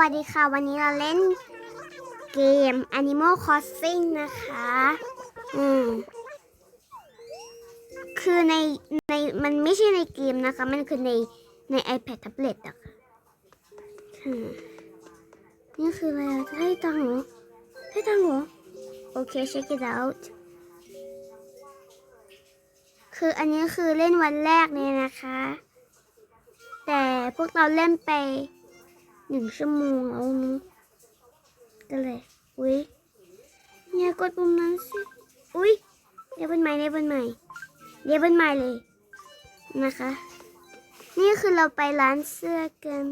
วัสดีค่ะ วันนี้เราเล่นเกม Animal Crossing นะคะ อืม คือในในมันไม่ใช่ในเกมนะคะ มันคือในใน iPad tablet อะค่ะนี่คืออะไรอะให้ตังหรอให้ตังหรอโอเค check it out คืออันนี้คือเล่นวันแรกเลยนะคะ แต่พวกเราเล่นไป หนึ่งชั่วโมงแล้วนะก็เลยอุ้ยเนี่ยกดปุ่มนั้นสิ อุ้ยเดี๋ยวเป็นใหม่เดี๋ยวเป็นใหม่เดี๋ยวเป็นใหม่เลยนะคะ นี่คือเราไปร้านเสื้อกัน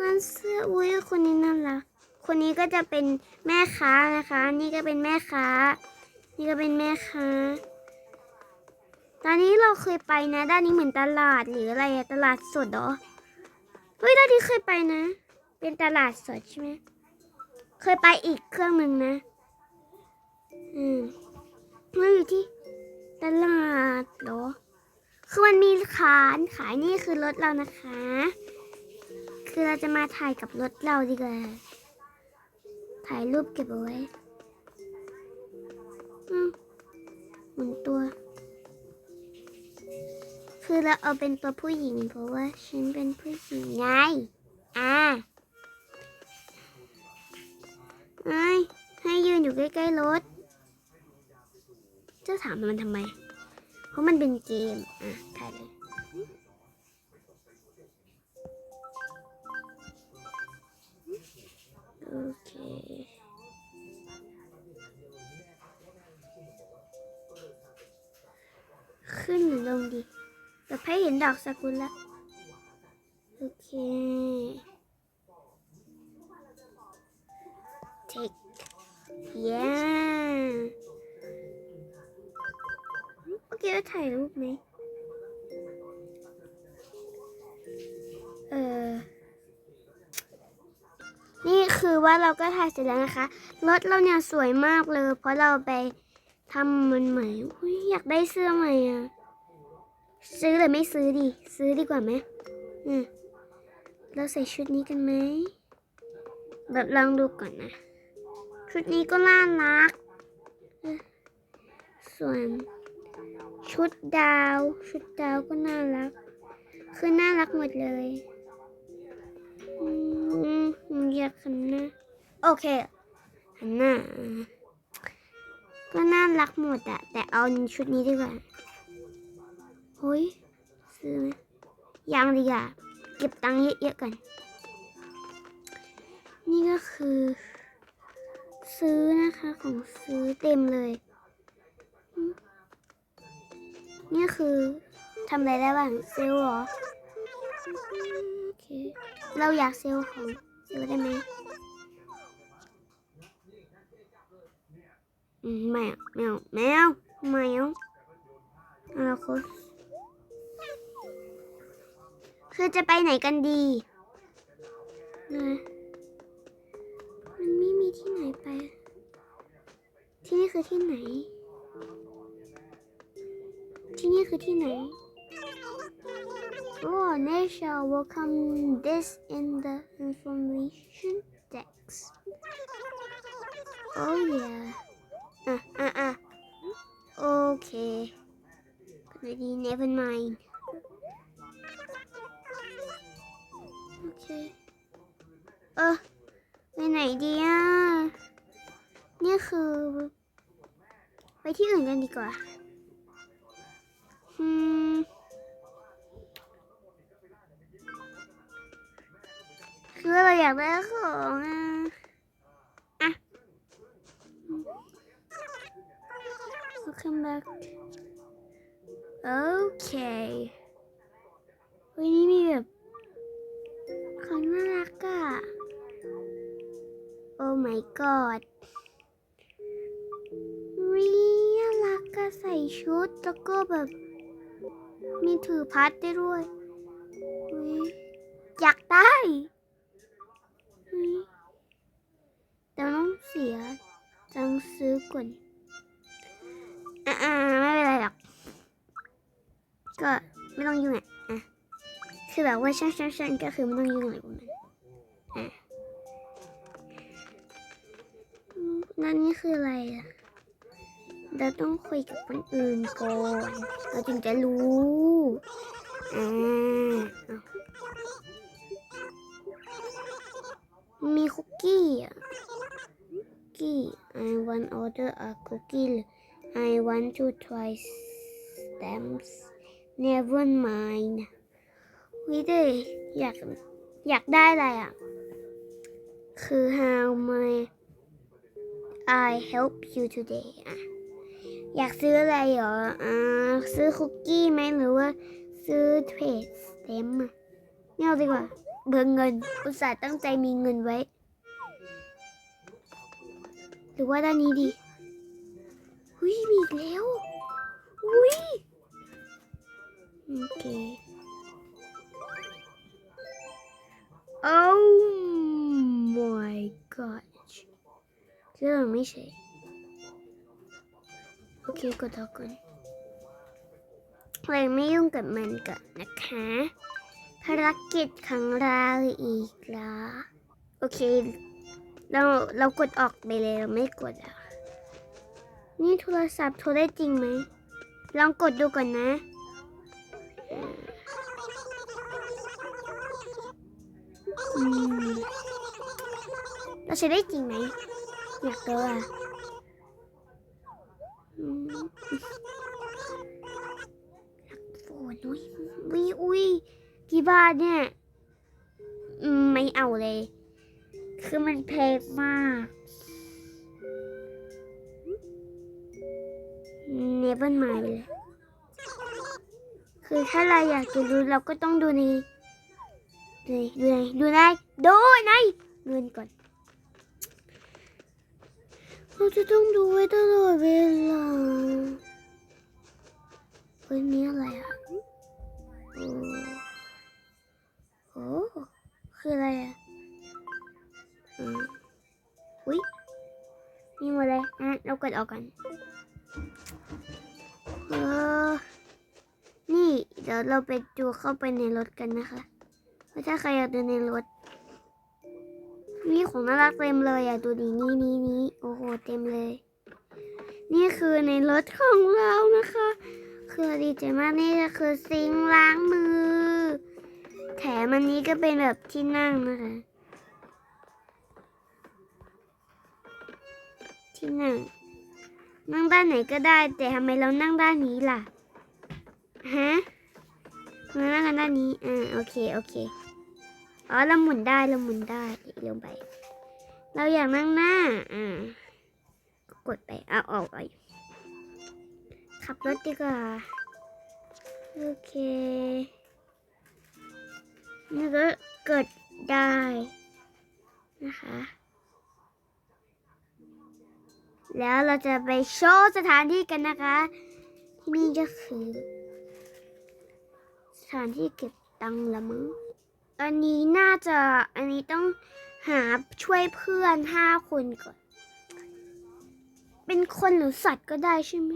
ร้านเสื้ออุ้ยคนนี้น่ารักคนนี้ก็จะเป็นแม่ค้านะคะ นี่ก็เป็นแม่ค้า นี่ก็เป็นแม่ค้า ตอนนี้เราเคยไปนะ ด้านนี้เหมือนตลาดหรืออะไรตลาดสดเหรอ ฮ้ยด้านนี้เคยไปนะ เป็นตลาดสดใช่ไหมเคยไปอีกเครื่องหนึ่งนะ อืมมันอยู่ที่ตลาดเหรอ คือมันมีขานขายนี่คือรถเรานะคะ คือเราจะมาถ่ายกับรถเราดีกว่า ถ่ายรูปเก็บเอาไว้ อืม คือเราเอาเป็นตัวผู้หญิง เพราะว่าฉันเป็นผู้หญิงไง อ่าไอ้ยให้ยืนอยู่ใกล้ๆรถเจ้าถามมันทำไม เพราะมันเป็นเกม อะ ถ่ายเลย โอเคขึ้นหรือลงดี แบบให้เห็นดอกสกุลละโอเค take yeah โอเคแล้วถ่ายรูปไหมเออนี่คือว่าเราก็ถ่ายเสร็จแล้วนะคะ รถเราเนี่ยสวยมากเลย เพราะเราไปทำมันใหม่อยอยากได้เสื้อใหม่อะ ซื้อหรือไม่ซื้อดี ซื้อดีกว่าไหมอืมเราใส่ชุดนี้กันไหมแบบลองดูก่อนนะ ชุดนี้ก็น่ารัก ส่วนชุดดาว ชุดดาวก็น่ารัก คือน่ารักหมดเลยอืมอยากหันหน้าโอเคหันหน้าก็น่ารักหมดอะแต่เอาชุดนี้ดีกว่า เฮ้ยซื้อไหมยังดีกว่าเก็บตังค์เยอะๆก่อนนี่ก็คือ ซื้อนะคะของซื้อเต็มเลย นี่คือทำอะไรได้บ้างเซลล์หรอโอเคเราอยากเซลล์ของเซลล์ได้ไหมอืมไม่เอาไม่เอาไม่เอาไม่เอาอนาคต คือจะไปไหนกันดีนะมันไม่มีที่ไหนไป ที่นี่คือที่ไหน ที่นี่คือที่ไหน Oh, Nature welcome this in the information text. Oh yeah. คือ ไปที่อื่นกันดีกว่าอืมคือเราอยากได้ของอะอะ Welcome back โอเควันนี้มีแบบของน่ารักอะ Oh my god ใส่ชุดแล้วก็แบบ มีถือพัดได้ด้วย อยากได้ แต่ต้องเสียจังซื้อก่อนอไม่เป็นไรหรอก ก็ไม่ต้องยุ่งอะคือแบบว่าช่นงช่างช่าก็คือไม่ต้องยุ่งอะไรพวกนั้นนั่นนี่คืออะไรอะ เราต้องคุยกับคนอื่นก่อน เราจึงจะรู้อ่ามีคุกกี้อะคุกกี้ I want order a cookie I want to try stamps never mind วิเดอยากอยากได้อะไรอะ คือ how may I help you today อะ อยากซื้ออะไรเหรออ่าซื้อคุกกี้ไหมหรือว่า ซื้อเทรดสเต็มอะไม่เอาดีกว่า เบิกเงิน อุตส่าห์ตั้งใจมีเงินไว้ หรือว่าด้านนี้ดีหุยมีแล้วหุยโอเค Oh my god เรื่องไม่ใช่ โอเคกดออกก่อนเลยไม่ยุ่งกับมันก่อนนะคะภารกิจของเราอีกแล้วโอเค เราเรากดออกไปเลยเราไม่กดอะนี่โทรศัพท์โทรได้จริงไหม ลองกดดูก่อนนะเราใช้ได้จริงไหมอยากรู้อะ อืมโอ้ยอุ้ยอุ้ยอุ้ยกี่ บ้าทเนี่ยไม่เอาเลย คือมันแพงมากเนเบิลมาเลย คือถ้าเราอยากจะรู้เราก็ต้องดูใน ดูในดูในดูในดูในเงินก่อน เราจะต้องดูไว้ตลอดเวลาเฮ้ยนี่อะไรอะ คืออะไรอะอืมอุ้ยนี่หมดเลยอะเรากดออกกันเออนี่เดี๋ยวเราไปดูเข้าไปในรถกันนะคะว่าถ้าใครอยากดูในรถมีของน่ารักเต็มเลยอะดูดินี่นี่นี่โอ้โหเต็มเลย นี่คือในรถของเรานะคะ คือดีใจมากนี่ก็คือซิงค์ล้างมือแถมอันนี้ก็เป็นแบบที่นั่งนะคะ ที่นั่ง นั่งด้านไหนก็ได้ แต่ทำไมเรานั่งด้านนี้ล่ะ ฮะเรานั่งกันด้านนี้ อ่า โอเค โอเค อ๋อ เราหมุนได้ เราหมุนได้ลงไป เราอยากนั่งหน้า อ่า กดไป เอาออกไปขับรถดีกว่า โอเค นี่ก็เกิดได้นะคะ แล้วเราจะไปโชว์สถานที่กันนะคะ ที่นี่ก็คือ สถานที่เก็บตังค์ละมั้งอันนี้น่าจะอันนี้ต้องหาช่วยเพื่อนห้าคนก่อน เป็นคนหรือสัตว์ก็ได้ใช่ไหม